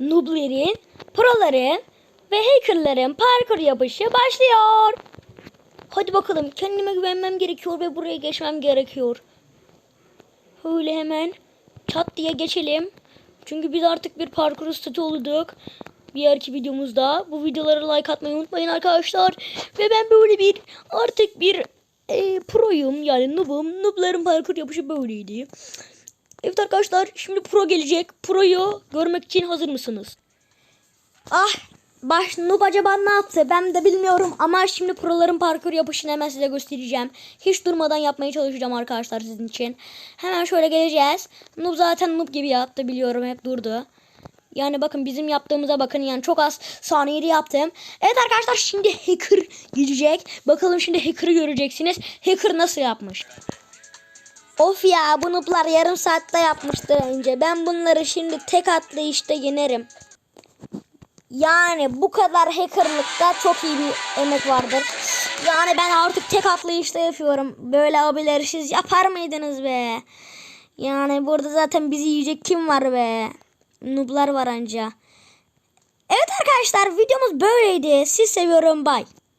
nooblerin, proların ve hackerların parkur yapışı başlıyor. Hadi bakalım kendime güvenmem gerekiyor ve buraya geçmem gerekiyor. Öyle hemen çat diye geçelim. Çünkü biz artık bir parkur statü olduk. Bir erki videomuzda. Bu videolara like atmayı unutmayın arkadaşlar. Ve ben böyle bir artık bir e, proyum yani noobum. Noobların parkur yapışı böyleydi. Evet arkadaşlar şimdi pro gelecek. Pro'yu görmek için hazır mısınız? Ah baş noob acaba ne yaptı ben de bilmiyorum ama şimdi proların parkur yapışını hemen size göstereceğim. Hiç durmadan yapmaya çalışacağım arkadaşlar sizin için. Hemen şöyle geleceğiz. Noob zaten noob gibi yaptı biliyorum hep durdu. Yani bakın bizim yaptığımıza bakın yani çok az saniyede yaptım. Evet arkadaşlar şimdi hacker gelecek. Bakalım şimdi hacker'ı göreceksiniz. Hacker nasıl yapmış? Of ya bu nooblar yarım saatte yapmıştı önce. Ben bunları şimdi tek atlayışta yenerim. Yani bu kadar hackerlıkta çok iyi bir emek vardır. Yani ben artık tek atlayışta yapıyorum. Böyle abileri siz yapar mıydınız be? Yani burada zaten bizi yiyecek kim var be? Nooblar var anca. Evet arkadaşlar videomuz böyleydi. Siz seviyorum. Bye.